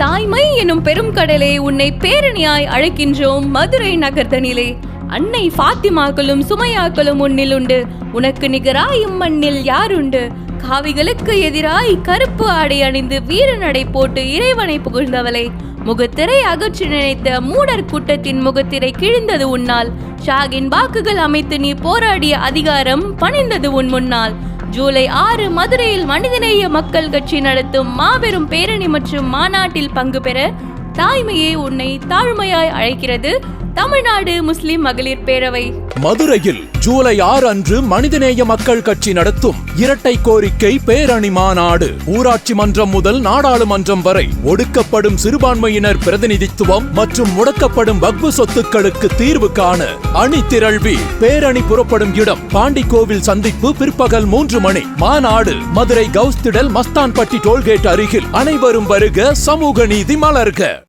தாய்மை எனும் பெரும் கடலே உன்னை பேரணியாய் அழைக்கின்றோம் மதுரை நகர்தனிலே. அன்னை ஃபாத்திமாக்களும் சுமையாக்களும் உன்னில் உண்டு. உனக்கு நிகராயும் மண்ணில் யாருண்டு? காவிகளுக்கு எதிராய் கருப்பு ஆடை அணிந்து வீரநடை போட்டு இறைவனை புகழ்ந்தவளை. முகத்திரை அகற்றி நினைத்த மூடர் கூட்டத்தின் முகத்திரை கிழிந்தது உன்னால். ஷாகின் வாக்குகள் அமைத்து நீ போராடிய அதிகாரம் பணிந்தது உன் முன்னால். ஜூலை ஆறு மதுரையில் மனிதநேய மக்கள் கட்சி நடத்தும் மாபெரும் பேரணி மற்றும் மாநாட்டில் பங்கு பெற தாய்மையே உன்னை தாழ்மையாய் அழைக்கிறது. தமிழ்நாடு முஸ்லிம் மகளிர் பேரவை. மதுரையில் ஜூலை ஆறு அன்று மனிதநேய மக்கள் கட்சி நடத்தும் இரட்டை கோரிக்கை பேரணி மாநாடு. ஊராட்சி மன்றம் முதல் நாடாளுமன்றம் வரை ஒடுக்கப்படும் சிறுபான்மையினர் பிரதிநிதித்துவம் மற்றும் முடக்கப்படும் வக்பு சொத்துக்களுக்கு தீர்வு காண அணி திரள்வி. பேரணி புறப்படும் இடம் பாண்டிக்கோவில் சந்திப்பு பிற்பகல் மூன்று மணி. மாநாடு மதுரை கவுஸ்திடல் மஸ்தான்பட்டி டோல்கேட் அருகில். அனைவரும் வருக சமூக நீதி மலர்க.